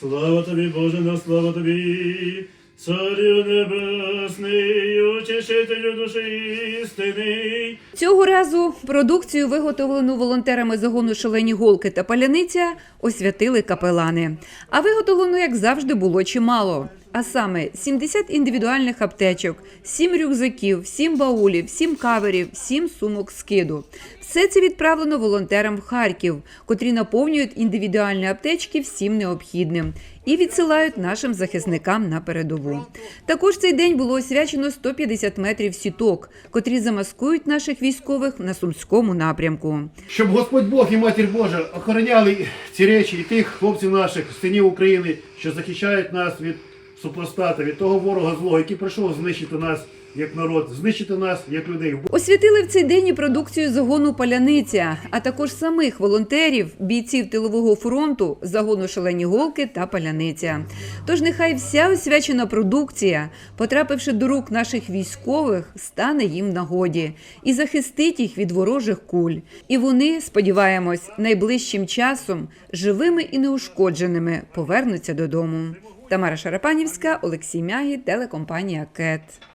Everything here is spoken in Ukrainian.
Слава тобі, Боже, на слава тобі, Царю Небесний, утішителю душі істини. Цього разу продукцію, виготовлену волонтерами загону шалені голки та паляниця, освятили капелани. А виготовлено, як завжди, було чимало. А саме 70 індивідуальних аптечок, 7 рюкзаків, 7 баулів, 7 каверів, 7 сумок скиду. Все це відправлено волонтерам в Харків, котрі наповнюють індивідуальні аптечки всім необхідним і відсилають нашим захисникам на передову. Також цей день було освячено 150 метрів сіток, котрі замаскують наших військових на сумському напрямку. Щоб Господь Бог і Матір Божа охороняли ці речі і тих хлопців наших, синів України, що захищають нас від супростата, від того ворога злого, який прийшов знищити нас як народ, знищити нас як людей. Освятили в цей день і продукцію загону Паляниця, а також самих волонтерів, бійців тилового фронту, загону шалені голки та паляниця. Тож нехай вся освячена продукція, потрапивши до рук наших військових, стане їм нагоді і захистить їх від ворожих куль. І вони, сподіваємось, найближчим часом живими і неушкодженими повернуться додому. Тамара Шарапанівська, Олексій Мягі, телекомпанія КЕТ.